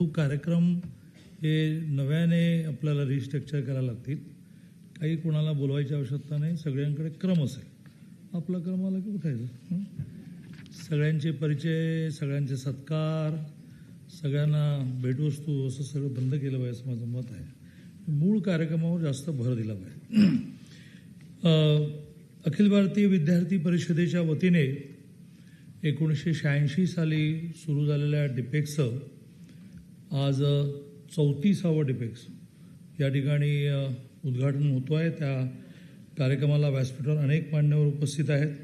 कार्यक्रम हे नव्याने आपल्याला रिस्ट्रक्चर करायला लागतील. काही कोणाला बोलवायची आवश्यकता नाही. सगळ्यांकडे क्रम असेल. आपला क्रम आला की उठायचं सगळ्यांचे परिचय सगळ्यांचे सत्कार सगळ्यांना भेटवस्तू असं सगळं बंद केलं पाहिजे असं माझं मत आहे. मूळ कार्यक्रमावर जास्त भर दिला पाहिजे. अखिल भारतीय विद्यार्थी परिषदेच्या वतीने एकोणीसशे शहाऐंशी साली सुरू झालेल्या डिपेक्सचं आज चौतीसावा डिपेक्स. या ठिकाणी उद्घाटन होतो आहे त्या कार्यक्रमाला व्यासपीठावर अनेक मान्यवर उपस्थित आहेत.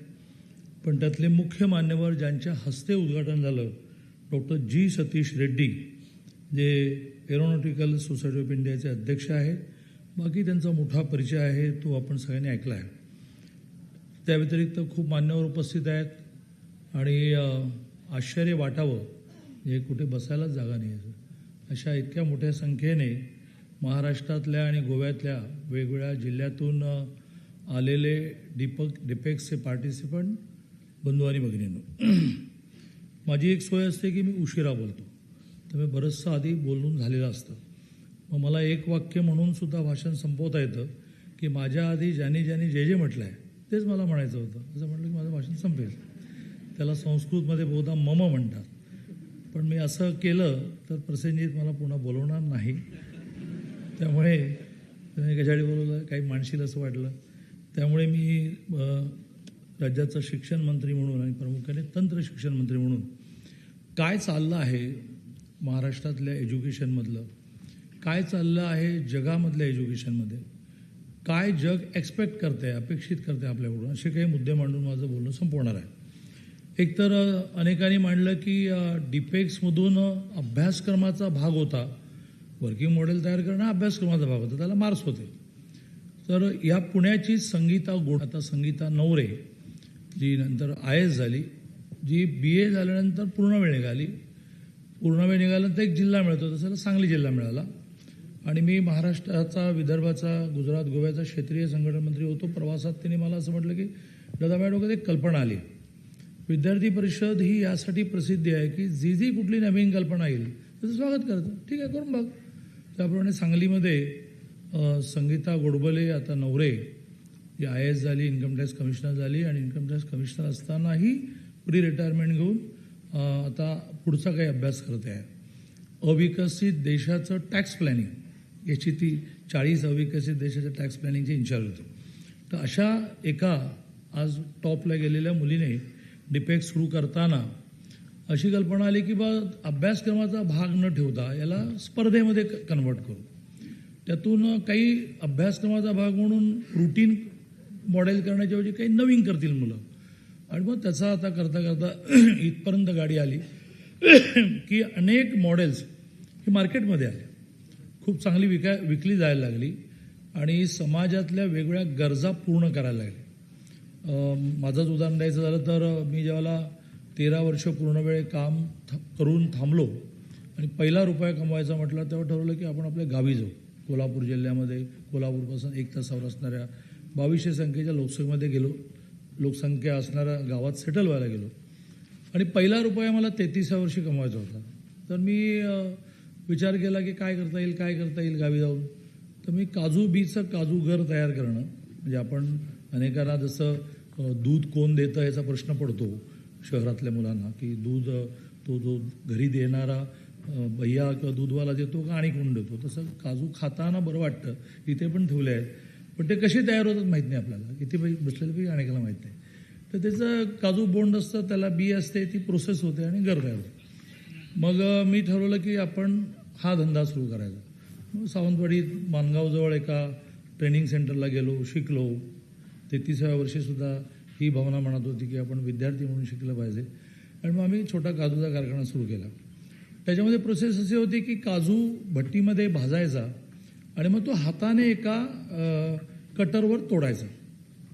पण त्यातले मुख्य मान्यवर ज्यांच्या हस्ते उद्घाटन झालं डॉक्टर जी सतीश रेड्डी जे एरोनॉटिकल सोसायटी ऑफ इंडियाचे अध्यक्ष आहेत. बाकी त्यांचा मोठा परिचय आहे तो आपण सगळ्यांनी ऐकला आहे. त्या व्यतिरिक्त खूप मान्यवर उपस्थित आहेत. आणि आश्चर्य वाटावं हे कुठे बसायलाच जागा नाही आहे अशा इतक्या मोठ्या संख्येने महाराष्ट्रातल्या आणि गोव्यातल्या वेगवेगळ्या जिल्ह्यातून आलेले डिपक डिपेक्सचे पार्टिसिपंट बंधू आणि भगिनींनो. माझी एक सोय असते की मी उशिरा बोलतो. तर मी बरंचसं आधी बोलून झालेलं असतं. मग मला एक वाक्य म्हणून सुद्धा भाषण संपवता येतं की माझ्या आधी ज्यांनी ज्यांनी जे जे म्हटलं आहे तेच मला म्हणायचं होतं. असं म्हटलं की माझं भाषण संपेल. त्याला संस्कृतमध्ये बहुधा मम म्हणतात. पण मी असं केलं तर प्रसेनजीत मला पुन्हा बोलवणार नाही. त्यामुळे त्यांनी कशाळी बोलवलं काही माणशील असं वाटलं. त्यामुळे मी राज्याचं राज्याचा शिक्षण मंत्री म्हणून आणि प्रामुख्याने तंत्र शिक्षण मंत्री म्हणून काय चाललं आहे महाराष्ट्रातल्या एज्युकेशनमधलं? काय चाललं आहे जगामधल्या एज्युकेशनमध्ये? काय जग एक्सपेक्ट करते अपेक्षित करते आपल्याकडून? असे काही मुद्दे मांडून माझं बोलणं संपवणार आहे. एकतर अनेकांनी मांडलं की डिपेक्समधून अभ्यासक्रमाचा भाग होता. वर्किंग मॉडेल तयार करणं अभ्यासक्रमाचा भाग होता. त्याला मार्क्स होते. तर या पुण्याची संगीता गोड आता संगीता नवरे जी नंतर आय एस झाली जी बी ए झाल्यानंतर पूर्णवेळ निघाली. पूर्णवेळ निघाल्यानंतर एक जिल्हा मिळतो तसं सांगली जिल्हा मिळाला. आणि मी महाराष्ट्राचा विदर्भाचा गुजरात गोव्याचा क्षेत्रीय संघटन मंत्री होतो. प्रवासात त्यांनी मला असं म्हटलं की दादा माझ्या डोक्यात एक कल्पना आली. विद्यार्थी परिषद ही यासाठी प्रसिद्धी आहे की जी जी कुठली नवीन कल्पना येईल त्याचं स्वागत करतं. ठीक आहे करून बघ. त्याप्रमाणे सांगलीमध्ये संगीता गोडबले आता नवरे जी आय एस झाली इन्कम टॅक्स कमिशनर झाली आणि इन्कम टॅक्स कमिशनर असतानाही प्री रिटायरमेंट घेऊन आता पुढचा काही अभ्यास करते आहे. अविकसित देशाचं टॅक्स प्लॅनिंग याची ती चाळीस अविकसित देशाच्या टॅक्स प्लॅनिंगची इन्चार्ज होती. तर अशा एका आज टॉपला गेलेल्या मुलीने डिपेक्ट सुरू करताना अशी कल्पना आली की बा अभ्यासक्रमाचा भाग न ठेवता याला स्पर्धेमध्ये कन्वर्ट करू. त्यातून काही अभ्यासक्रमाचा भाग म्हणून रुटीन मॉडेल करण्याच्या ऐवजी काही नवीन करतील मुलं. आणि मग त्याचा आता करता करता इथपर्यंत गाडी आली की अनेक मॉडेल्स ही मार्केटमध्ये आले. खूप चांगली विका विकली जायला लागली आणि समाजातल्या वेगवेगळ्या गरजा पूर्ण करायला लागल्या माझंच उदाहरण द्यायचं झालं तर मी ज्यावेळेला तेरा वर्ष पूर्ण वेळ काम थ करून थांबलो आणि पहिला रुपया कमवायचा म्हटलं तेव्हा ठरवलं की आपण आपल्या गावी जाऊ. कोल्हापूर जिल्ह्यामध्ये कोल्हापूरपासून एक तासावर असणाऱ्या बावीसशे संख्येच्या लोकसंख्येमध्ये गेलो. लोकसंख्या असणाऱ्या गावात सेटल व्हायला गेलो. आणि पहिला रुपया मला तेहतीसा वर्षी कमवायचा होता. तर मी विचार केला की काय करता येईल काय करता येईल गावी जाऊन? तर मी काजू बीचं काजू घर तयार करणं म्हणजे आपण अनेकांना जसं दूध कोण देतं याचा प्रश्न पडतो शहरातल्या मुलांना की दूध तो जो घरी देणारा भैया किंवा दूधवाला देतो का आणि कोण देतो? तसं काजू खाताना बरं वाटतं. इथे पण ठेवले आहेत. पण ते कसे तयार होतात माहीत नाही आपल्याला. इथे पैकी बसलेले पैकी अनेकाला माहीत नाही. तर त्याचं काजू बोंड असतं त्याला बी असते ती प्रोसेस होते आणि घर तयार होतं. मग मी ठरवलं की आपण हा धंदा सुरू करायचा. मग सावंतवाडीत मानगावजवळ एका ट्रेनिंग सेंटरला गेलो शिकलो. तेहतीसाव्या वर्षीसुद्धा ही भावना म्हणत होती की आपण विद्यार्थी म्हणून शिकलं पाहिजे. आणि मग आम्ही छोटा काजूचा कारखाना सुरू केला. त्याच्यामध्ये प्रोसेस अशी होती की काजू भट्टीमध्ये भाजायचा आणि मग तो हाताने एका कटरवर तोडायचा.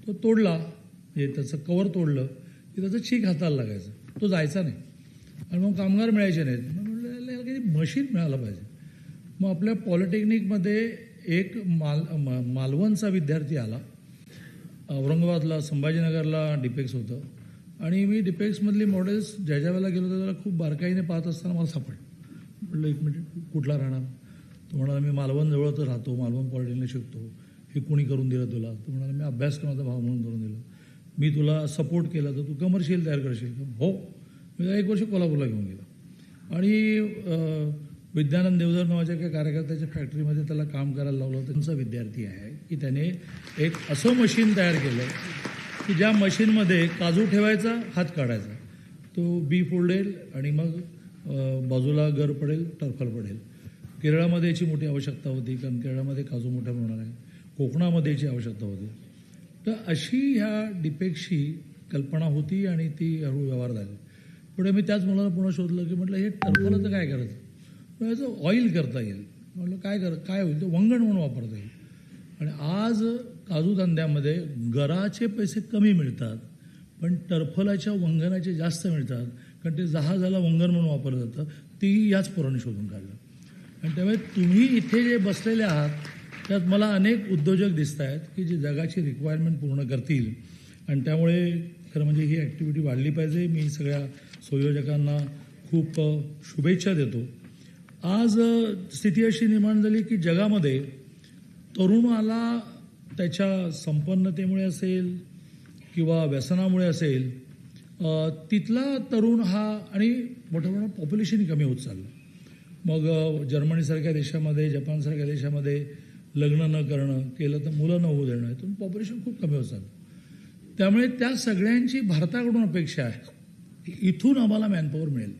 तो तोडला म्हणजे त्याचं कवर तोडलं की त्याचं चीक हाताला लागायचं. तो जायचा नाही. आणि मग कामगार मिळायचे नाहीत. मग म्हटलं याला काही मशीन मिळालं पाहिजे. मग आपल्या पॉलिटेक्निकमध्ये एक माल मालवणचा विद्यार्थी आला. औरंगाबादला संभाजीनगरला डिपेक्स होतं. आणि मी डिपेक्समधली मॉडेल्स ज्या ज्या वेळेला गेलो त्या त्याला खूप बारकाईने पाहत असताना मला सापडलं. म्हटलं एक मिनिट कुठला राहणार? तो म्हणाला मी मालवणजवळच राहतो मालवण पॉलिटेक्निक शिकतो हे कुणी करून दिलं तुला? तो म्हणाला मी अभ्यासक्रमाचा भाव म्हणून करून दिलं. मी तुला सपोर्ट केला तर तू कमर्शियल तयार करशील. का हो. मी एक वर्ष कोल्हापूरला घेऊन गेलो. आणि विद्यानंद देवधर नावाच्या एका कार्यकर्त्याच्या फॅक्टरीमध्ये त्याला काम करायला लावलं त्यांचा विद्यार्थी आहे की त्याने एक असं मशीन तयार केलं की ज्या मशीनमध्ये काजू ठेवायचा हात काढायचा. तो बी फोडेल आणि मग बाजूला गर पडेल टरफल पडेल. केरळामध्ये याची मोठी आवश्यकता होती कारण केरळामध्ये काजू मोठ्या होणार आहे. कोकणामध्ये याची आवश्यकता होती. तर अशी ह्या डिपेक्सची कल्पना होती आणि ती हळू व्यवहार झाली. पुढे मी त्याच मुलाला पुन्हा शोधलं की म्हटलं हे टरफलाचं काय करायचं? याचं ऑइल करता येईल. म्हटलं काय कर काय होईल? ते वंगण म्हणून वापरता येईल. आणि आज काजू धंद्यामध्ये गराचे पैसे कमी मिळतात पण टर्फलाच्या वंगणाचे जास्त मिळतात कारण ते जहाजाला वंगण म्हणून वापरलं जातं. तेही याच पोराने शोधून काढलं. आणि त्यामुळे तुम्ही इथे जे बसलेले आहात त्यात मला अनेक उद्योजक दिसत आहेत की जे जगाची रिक्वायरमेंट पूर्ण करतील. आणि त्यामुळे खरं म्हणजे ही ॲक्टिव्हिटी वाढली पाहिजे. मी सगळ्या संयोजकांना खूप शुभेच्छा देतो. आज स्थिती अशी निर्माण झाली की जगामध्ये तरुणाला त्याच्या संपन्नतेमुळे असेल किंवा व्यसनामुळे असेल तिथला तरुण हा आणि मोठ्या प्रमाणात पॉप्युलेशन कमी होत चाललं. मग जर्मनीसारख्या देशामध्ये जपानसारख्या देशामध्ये लग्न न करणं केलं तर मुलं न होऊ देणं यातून पॉप्युलेशन खूप कमी होत चाललं. त्यामुळे त्या सगळ्यांची भारताकडून अपेक्षा आहे. की इथून आम्हाला मॅनपॉवर मिळेल.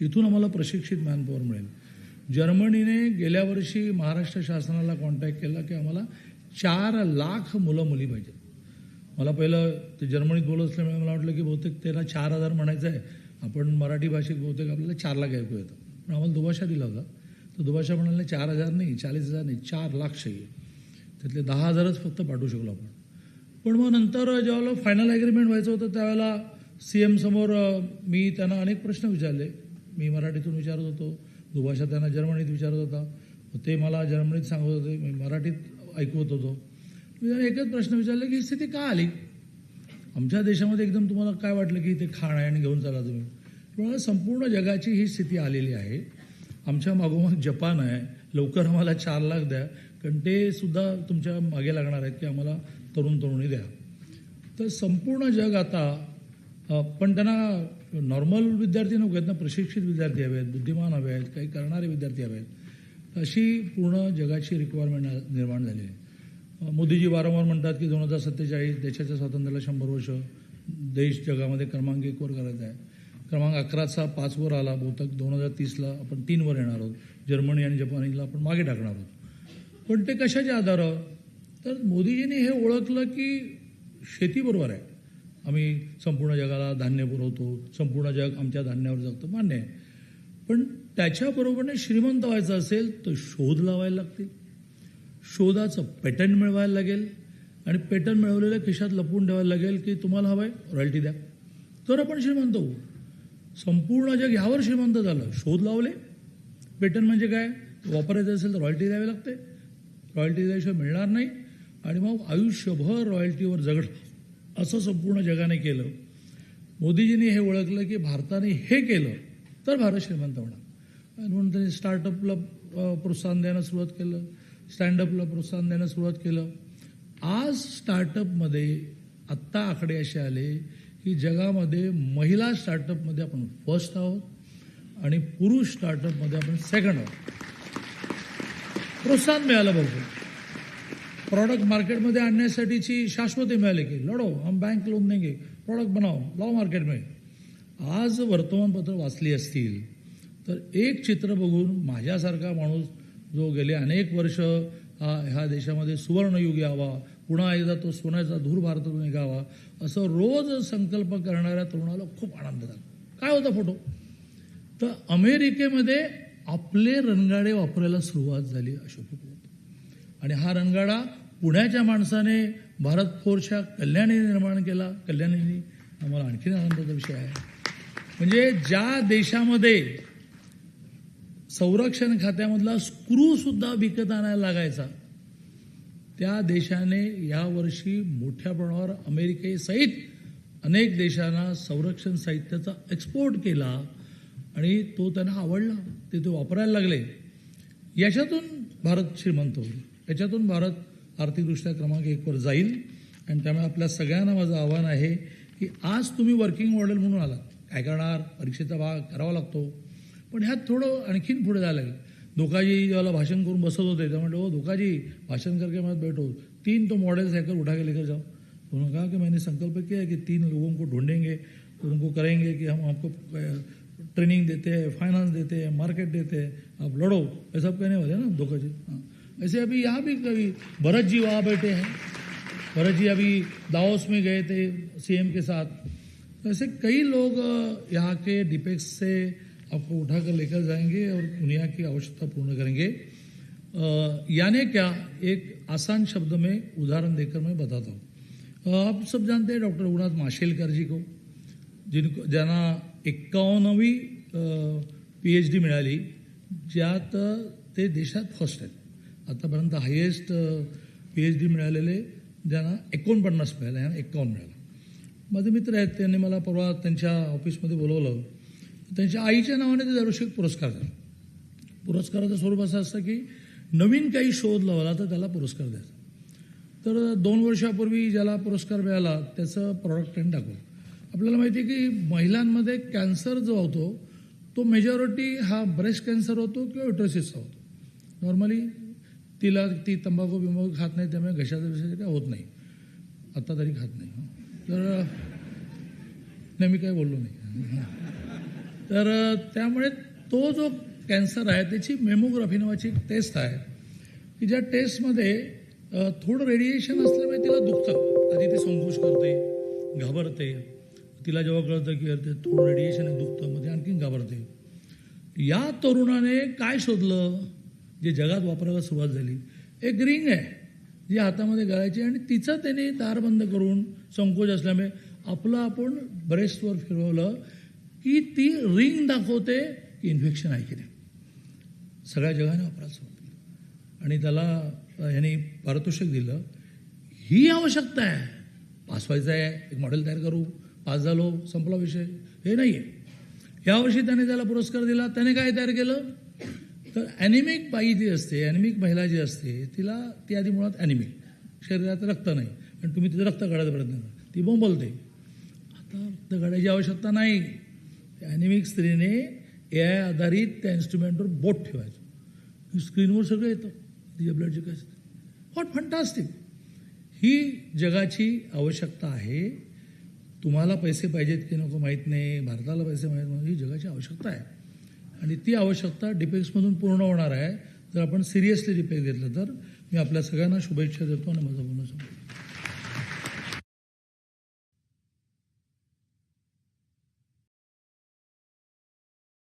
इथून आम्हाला प्रशिक्षित मॅनपॉवर मिळेल. जर्मनीने गेल्या वर्षी महाराष्ट्र शासनाला कॉन्टॅक्ट केला की आम्हाला चार लाख मुलं मुली पाहिजेत. मला पहिलं ते जर्मनीत बोलत असल्यामुळे मला वाटलं की बहुतेक त्याला चार हजार म्हणायचं आहे. आपण मराठी भाषेत बहुतेक आपल्याला चार लाख ऐकू येतं. पण आम्हाला दुभाषा दिला होता. तर दुभाषा म्हणाले चार हजार नाही चाळीस हजार नाही चार लाख सही त्यातले दहा हजारच फक्त पाठवू शकलो आपण. पण मग नंतर जेव्हा फायनल ॲग्रीमेंट व्हायचं होतं त्यावेळेला सी एमसमोर मी त्यांना अनेक प्रश्न विचारले. मी मराठीतून विचारत होतो. दुभाषा त्यांना जर्मनीत विचारत होता. ते मला जर्मनीत सांगत होते. मी मराठीत ऐकवत होतो. मी एकच प्रश्न विचारला की ही स्थिती का आली? आमच्या देशामध्ये एकदम तुम्हाला काय वाटलं की ते खाण आहे आणि घेऊन चाला तुम्ही? पण संपूर्ण जगाची ही स्थिती आलेली आहे. आमच्या मागोमाग जपान आहे. लवकर आम्हाला चार लाख द्या. कारण ते सुद्धा तुमच्या मागे लागणार आहेत की आम्हाला तरुण तरुणी द्या. तर संपूर्ण जग आता पण त्यांना नॉर्मल विद्यार्थी नको आहेत ना प्रशिक्षित विद्यार्थी हवे आहेत बुद्धिमान हवे आहेत काही करणारे विद्यार्थी हवे आहेत अशी पूर्ण जगाची रिक्वायरमेंट निर्माण झाली आहे. मोदीजी वारंवार म्हणतात की दोन हजार सत्तेचाळीस देशाच्या स्वातंत्र्याला शंभर वर्ष देश जगामध्ये क्रमांक एकवर करायचा आहे. क्रमांक अकराचा पाचवर आला बहुतेक दोन हजार तीसला आपण तीनवर येणार आहोत. जर्मनी आणि जपानीला आपण मागे टाकणार आहोत. पण ते कशाच्या आधारावर तर मोदीजींनी हे ओळखलं की शेती बरोबर आहे. आम्ही संपूर्ण जगाला धान्य पुरवतो संपूर्ण जग आमच्या धान्यावर जगतं मान्य आहे. पण त्याच्याबरोबरने श्रीमंत व्हायचं असेल तर शोध लावायला लागतील. शोधाचं पॅटर्न मिळवायला लागेल आणि पॅटर्न मिळवलेल्या खिशात लपवून ठेवायला लागेल की तुम्हाला हवं आहे रॉयल्टी द्या. तर आपण श्रीमंत होऊ. संपूर्ण जग ह्यावर श्रीमंत झालं. शोध लावले. पॅटर्न म्हणजे काय? वापरायचं असेल तर रॉयल्टी द्यावी लागते. रॉयल्टी द्याशिवाय मिळणार नाही. आणि मग आयुष्यभर रॉयल्टीवर जगणं असं संपूर्ण जगाने केलं. मोदीजींनी हे ओळखलं की भारताने हे केलं तर भारत श्रीमंत होणार. आणि म्हणून त्यांनी स्टार्टअपला प्रोत्साहन द्यायला सुरुवात केलं स्टँडअपला प्रोत्साहन द्यायला सुरुवात केलं. आज स्टार्टअपमध्ये आत्ता आकडे असे आले की जगामध्ये महिला स्टार्टअपमध्ये आपण फर्स्ट आहोत आणि पुरुष स्टार्टअपमध्ये आपण सेकंड आहोत. प्रोत्साहन मिळालं भरपूर. प्रोडक्ट मार्केटमध्ये आणण्यासाठीची शाश्वती मिळाली की? लढो हम बँक लोन देंगे प्रॉडक्ट बनाओ लाव मार्केट में आज वर्तमानपत्र वाचली असतील तर एक चित्र बघून माझ्यासारखा माणूस जो गेले अनेक वर्ष हा ह्या देशामध्ये सुवर्णयुग यावा पुन्हा एकदा तो सोन्याचा धूर भारतातून निघावा असं रोज संकल्प करणाऱ्या तरुणाला खूप आनंद झाला. काय होता फोटो? तर अमेरिकेमध्ये आपले रणगाडे वापरायला सुरुवात झाली अशोक आणि हा रणगाडा पुण्याच्या माणसाने भारत फोरच्या कल्याणी निर्माण केला. कल्याणीने आम्हाला आणखीन आनंदाचा विषय आहे. म्हणजे ज्या देशामध्ये संरक्षण खात्यामधला स्क्रू सुद्धा विकत आणायला लागायचा त्या देशाने यावर्षी मोठ्या प्रमाणावर अमेरिकेसहित अनेक देशांना संरक्षण साहित्याचा एक्सपोर्ट केला आणि तो त्यांना आवडला. ते ते वापरायला लागले. याच्यातून भारत श्रीमंत होईल. याच्यातून भारत आर्थिकदृष्ट्या क्रमांक एकवर जाईल. आणि त्यामुळे आपल्या सगळ्यांना माझं आव्हान आहे की आज तुम्ही वर्किंग मॉडेल म्हणून आलात. काय करणार? परीक्षेचा भाग करावा लागतो. पण ह्यात थोडं आणखीन पुढे जायला लागेल. धोकाजी ज्याला भाषण करून बसत होते त्या म्हटलं हो धोकाजी भाषण करके मत बैठो. तीन तो मॉडल्स है उठा के लेकर जाओ. उन्होंने कहा कि मैंने संकल्प किया है कि तीन लोगों को ढूंढेंगे उनको करेंगे कि हम आपको ट्रेनिंग देते हैं फाइनेंस देते हैं मार्केट देते हैं आप लड़ो। ऐसा सब कहने वाले ना धोखा जी हाँ। ऐसे अभी यहाँ भी कभी भरत जी वहाँ बैठे हैं। भरत जी अभी दाओस में गए थे सीएम के साथ। तो ऐसे कई लोग यहाँ के डिपेक्स से आपको उठाकर लेकर जाएँगे और दुनिया की आवश्यकता पूर्ण करेंगे। यानी क्या? एक आसान शब्द में उदाहरण देकर मैं बताता हूँ। आप सब जानते हैं डॉक्टर रघुनाथ माशेलकर जी को, जिनको ज्यांना एक्कावन्नवी पी एच डी मिळाली ज्यात ते देशात फ़र्स्ट आहेत आतापर्यंत हायेस्ट पी एच डी मिळालेले ज्यांना एकोणपन्नास मिळाले यांना एक्कावन्न मिळालं. माझे मित्र आहेत त्यांनी मला परवा त्यांच्या ऑफिसमध्ये बोलवलं. त्यांच्या आईच्या नावाने ते दरवर्षी पुरस्कार देतात पुरस्काराचं स्वरूप असं असतं की नवीन काही शोध लावला तर त्याला पुरस्कार द्यायचा. तर दोन वर्षापूर्वी ज्याला पुरस्कार मिळाला त्याचं प्रॉडक्ट त्यांनी दाखवलं. आपल्याला माहिती आहे की महिलांमध्ये कॅन्सर जो होतो तो मेजॉरिटी हा ब्रेस्ट कॅन्सर होतो किंवा युट्रोसिसचा होतो. नॉर्मली तिला ती तंबाखू बिंबाखू खात नाही त्यामुळे घशाचा विषय काय होत नाही. आत्ता तरी खात नाही. तर नाही मी काय बोललो नाही. तर त्यामुळे तो जो कॅन्सर आहे त्याची मेमोग्राफी नावाची एक टेस्ट आहे की ज्या टेस्टमध्ये थोडं रेडिएशन असल्यामुळे तिला दुखतं. आधी ती संकोच करते घाबरते. तिला जेव्हा कळतं की अरे ते थोडं रेडिएशन आहे दुखतं मध्ये आणखीन घाबरते. या तरुणाने काय शोधलं? जे जगात वापरायला सुरुवात झाली एक रिंग आहे जी हातामध्ये घालायची आणि तिचं त्याने दार बंद करून संकोच असल्यामुळे आपलं आपण ब्रेस्टवर फिरवलं की ती रिंग दाखवते की इन्फेक्शन आहे की नाही. सगळ्या जगाने वापरायला सुरुवात आणि त्याला यांनी पारितोषिक दिलं ही आवश्यकता आहे. पास व्हायचं आहे एक मॉडेल तयार करू पास झालो संपला विषय. हे नाही आहे यावर्षी त्याने त्याला पुरस्कार दिला त्याने काय तयार केलं? तर ॲनिमिक बाई जी असते ॲनिमिक महिला जी असते तिला ती आधी मुळात ॲनिमिक. शरीरात रक्त नाही. आणि तुम्ही तिचं रक्त काढायचा प्रयत्न करा ती बोंबलते. आता रक्त काढायची आवश्यकता नाही. ॲनिमिक स्त्रीने ए आय आधारित त्या इन्स्ट्रुमेंटवर बोट ठेवायचं. स्क्रीनवर सगळं येतं. तिच्या ब्लडचे काय व्हॉट फंटास्टिक ही जगाची आवश्यकता आहे. तुम्हाला पैसे पाहिजेत की नको माहीत नाही. भारताला पैसे माहीत नाही. ही जगाची आवश्यकता आहे. आणि ती आवश्यकता डिपेक्समधून पूर्ण होणार आहे. जर आपण सिरियसली डिपेक्स घेतलं तर मी आपल्या सगळ्यांना शुभेच्छा देतो आणि माझं बोलणं सांगतो